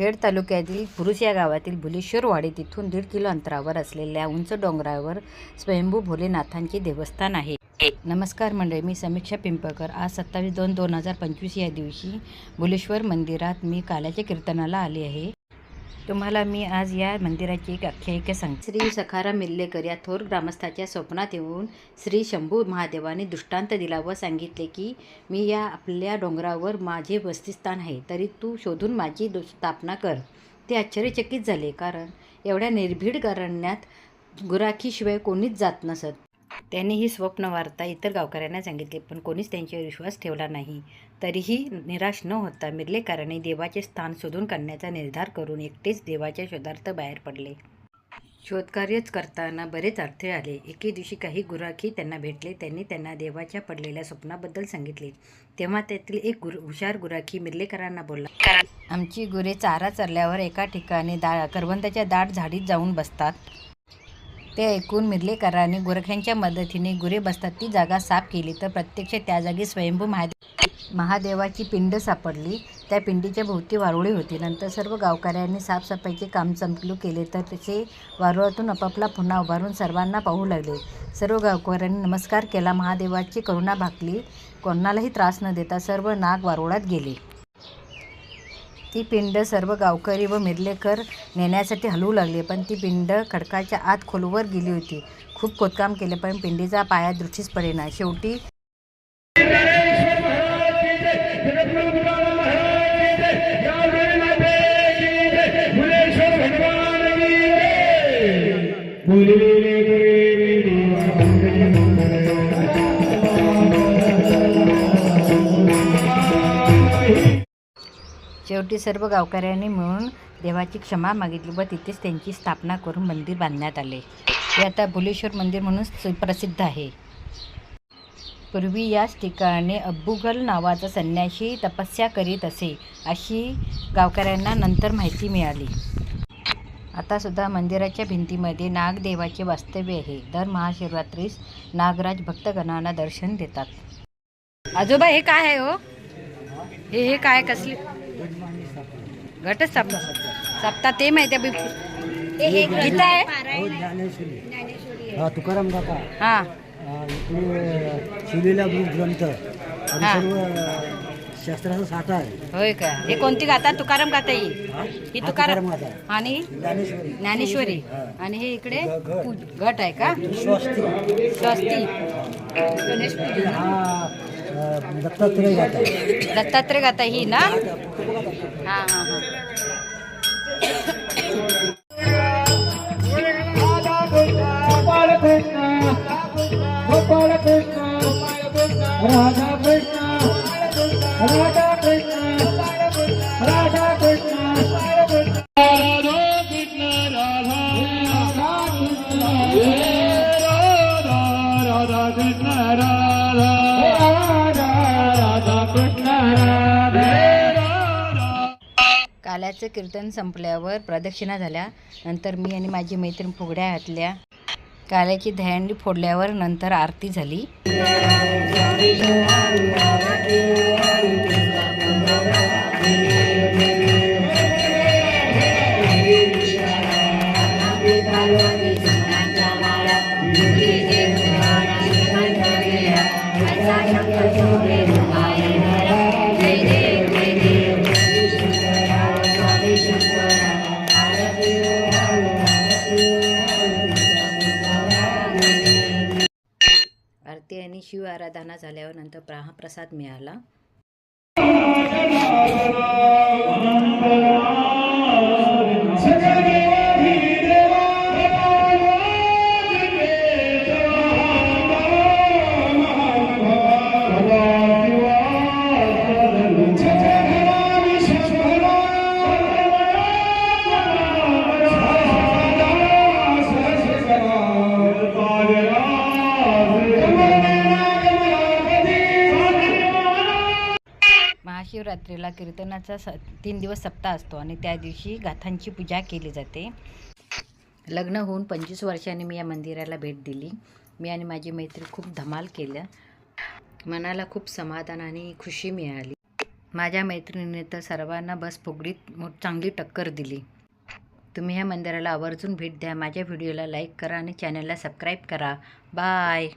खेड तालुक्यातील पुरुष या गावातील भुलेश्वरवाडी तिथून दीड किलो अंतरावर असलेल्या उंच डोंगरावर स्वयंभू भोलेनाथांचे देवस्थान आहे. नमस्कार मंडळी मी समीक्षा पिंपळकर. आज सत्तावीस दोन दोन हजार पंचवीस या दिवशी भुलेश्वर मंदिरात मी काल्याच्या कीर्तनाला आली आहे. तुम्हाला मी आज या मंदिराची एक आख्यायिका सांगते. श्री सखाराम मिल्लेकर या थोर ग्रामस्थाच्या स्वप्नात येऊन श्री शंभू महादेवाने दृष्टांत दिला व सांगितले की मी या आपल्या डोंगरावर माझे वस्तिस्थान आहे तरी तू शोधून माझी दु- स्थापना कर. ते आश्चर्यचकित झाले कारण एवढ्या निर्भीड कारण्यात गुराखीशिवाय कोणीच जात नसत. त्यांनी ही स्वप्न वार्ता इतर गावकऱ्यांना सांगितली पण कोणीच त्यांच्यावर विश्वास ठेवला नाही. तरीही निराश न होता मिर्लेकरांनी देवाचे स्थान शोधून काढण्याचा निर्धार करून एकटेच देवाच्या शोधार्थ बाहेर पडले. शोधकार्यच करताना बरेच अडथळे आले. एके दिवशी काही गुराखी त्यांना भेटले. त्यांनी त्यांना देवाच्या पडलेल्या स्वप्नाबद्दल सांगितले. तेव्हा त्यातील एक गुर हुशार गुराखी मिर्लेकरांना बोलला आमची गुरे चारा चरल्यावर एका ठिकाणी दा करवंदाच्या दाट झाडीत जाऊन बसतात. ते ऐकून मिर्लेकरांनी गोरख्यांच्या मदतीने गुरे बसतात. ती जागा साफ केली तर प्रत्यक्ष त्या जागी स्वयंभू महादेव महादेवाची पिंड सापडली. त्या पिंडीच्या भोवती वारुळी होती. नंतर सर्व गावकऱ्यांनी साफसफाईचे काम चमकलू केले तर तसे वारुळातून आपापला पुन्हा उभारून सर्वांना पाहू लागले. सर्व गावकऱ्यांनी नमस्कार केला. महादेवाची करुणा भाकली. कोणालाही त्रास न देता सर्व नाग वारुळात गेले. ती पिंड सर्व गावकरी व मिरलेकर नेण्यासाठी हलवू लागले पण ती पिंड खडकाच्या आत खोलवर गेली होती खूप खोदकाम केले पण पिंडीचा पाया दृष्टीस पडेना शेवटी शेवटी सर्व गावकऱ्यांनी मिळून देवाची क्षमा मागितली व तिथेच त्यांची स्थापना करून मंदिर बांधण्यात आले. ते आता भुलेश्वर मंदिर म्हणून प्रसिद्ध आहे. पूर्वी याच ठिकाणी अब्बुगल नावाचा संन्याशी तपस्या करीत असे अशी गावकऱ्यांना नंतर माहिती मिळाली. आतासुद्धा मंदिराच्या भिंतीमध्ये नागदेवाचे वास्तव्य आहे. दर महाशिवरात्रीस नागराज भक्तगणांना दर्शन देतात. आजोबा हे काय आहे हो? हे हे काय कसली? घटच सप्ता सप्ता ते माहिती आहे गीता आहे. हो ज्ञानेश्वरी. हा तुकाराम काका हा. हा, इकडे शिवलेला गुरु ग्रंथ. आणि हा. सर्व अ, शास्त्राचा साठा आहे. होय का? हे कोणती गाता तुकाराम गाता ही? हा? तुकाराम गाथा. आणि? ज्ञानेश्वरी. ज्ञानेश्वरी. हा. आणि हे इकडे घट. आहे का? स्वस्ती. स्वस्ती. गणेश पूजन. हा दत्तात्रय गाथा. आहे. दत्तात्रय गाता ही ना? हा हा हा. राधा कीर्तन संपल्यावर प्रदक्षिणा झाल्या नंतर मी आणि माझी मैत्रीण फुगड्या घातल्या काल्याची दह्यांडी फोडल्यावर नंतर आरती झाली शिव आराधना झाल्यावर नंतर प्रसाद मिळाला. महाशिवरात्रीला कीर्तनाचा स तीन दिवस सप्ताह असतो आणि त्या दिवशी गाथांची पूजा केली जाते. लग्न होऊन पंचवीस वर्षांनी मी या मंदिराला भेट दिली. मी आणि माझी मैत्री खूप धमाल केल्या. मनाला खूप समाधान आणि खुशी मिळाली. माझ्या मैत्रिणीने तर सर्वांना बस फुगडीत चांगली टक्कर दिली. तुम्ही ह्या मंदिराला आवर्जून भेट द्या. माझ्या व्हिडिओला लाईक करा आणि चॅनलला सबस्क्राईब करा. बाय!